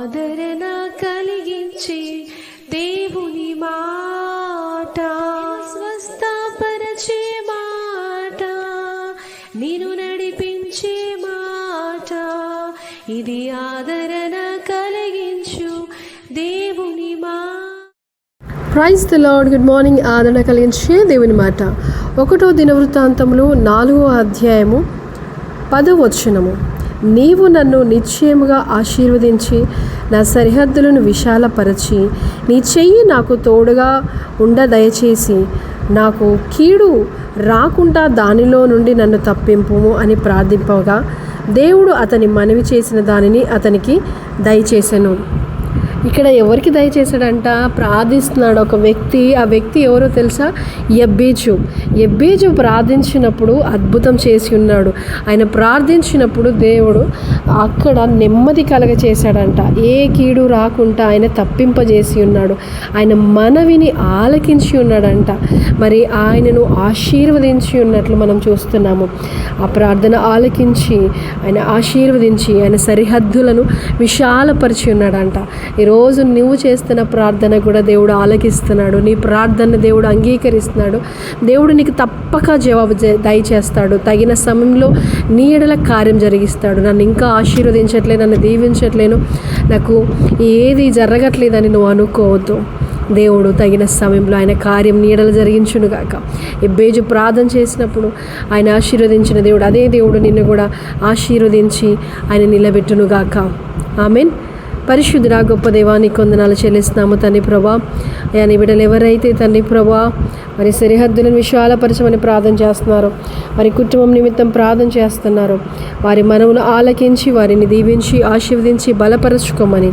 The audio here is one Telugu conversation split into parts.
ఆదరణ కలిగించే దేవుని మాట. స్వస్థపరచే మాట. నేను నడిపించే మాట. ఇది ఆదరణ కలిగించు దేవుని మా. Praise the Lord good morning ఆదరణ కలిగించే దేవుని మాట. ఒకటో దినవృత్తాంతములు నాలుగో అధ్యాయము పదవచనము నీవు నన్ను నిశ్చయముగా ఆశీర్వదించి నా సరిహద్దులను విశాలపరచి నీ చెయ్యి నాకు తోడుగా ఉండ దయచేసి నాకు కీడు రాకుండా దానిలో నుండి నన్ను తప్పింపుము అని ప్రార్థింపగా దేవుడు అతని మనవి చేసిన దానిని అతనికి దయచేసెను. ఇక్కడ ఎవరికి దయచేశాడంట? ప్రార్థిస్తున్నాడు ఒక వ్యక్తి. ఆ వ్యక్తి ఎవరో తెలుసా? ఎబ్బేజు ఎబ్బేజు ప్రార్థించినప్పుడు అద్భుతం చేసి ఉన్నాడు. ఆయన ప్రార్థించినప్పుడు దేవుడు అక్కడ నెమ్మది కలగ చేశాడంట ఏ కీడు రాకుండా ఆయన తప్పింపజేసి ఉన్నాడు. ఆయన మనవిని ఆలకించి ఉన్నాడంట. మరి ఆయనను ఆశీర్వదించి ఉన్నట్లు మనం చూస్తున్నాము. ఆ ప్రార్థన ఆలకించి ఆయన ఆశీర్వదించి ఆయన సరిహద్దులను విశాలపరిచి ఉన్నాడంట. ఈరోజు నువ్వు చేస్తున్న ప్రార్థన కూడా దేవుడు ఆలకిస్తున్నాడు. నీ ప్రార్థన దేవుడు అంగీకరిస్తున్నాడు. దేవుడు నీకు తప్పక జవాబు దయచేస్తాడు. తగిన సమయంలో నీ ఎడల కార్యం జరిగిస్తాడు. నన్ను ఇంకా ఆశీర్వదించట్లేదు నన్ను దీవించట్లేను. నాకు ఏది జరగట్లేదని నువ్వు అనుకోవద్దు. దేవుడు తగిన సమయంలో ఆయన కార్యం నీడలు జరిగించునుగాక. ఎబ్బేజు ప్రార్థన చేసినప్పుడు ఆయన ఆశీర్వదించిన దేవుడు అదే దేవుడు నిన్ను కూడా ఆశీర్వదించి ఆయన నిలబెట్టునుగాక. ఆమెన్. పరిశుద్ధుడా గొప్ప దైవానికి కొందనాలు చెల్లిస్తున్నాము తండ్రి ప్రభా. అయ్యా బిడ్డలు ఎవరైతే తండ్రి ప్రభా మరి సరిహద్దులను విశాలపరచమని ప్రార్థన చేస్తున్నారు వారి కుటుంబం నిమిత్తం ప్రార్థన చేస్తున్నారు వారి మనవులు ఆలకించి వారిని దీవించి ఆశీర్వదించి బలపరచుకోమని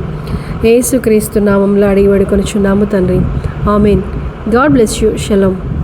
ఏసుక్రీస్తు నామంలో అడిగి వేడుకొనిచున్నాము తండ్రి. Amen. God bless you. Shalom.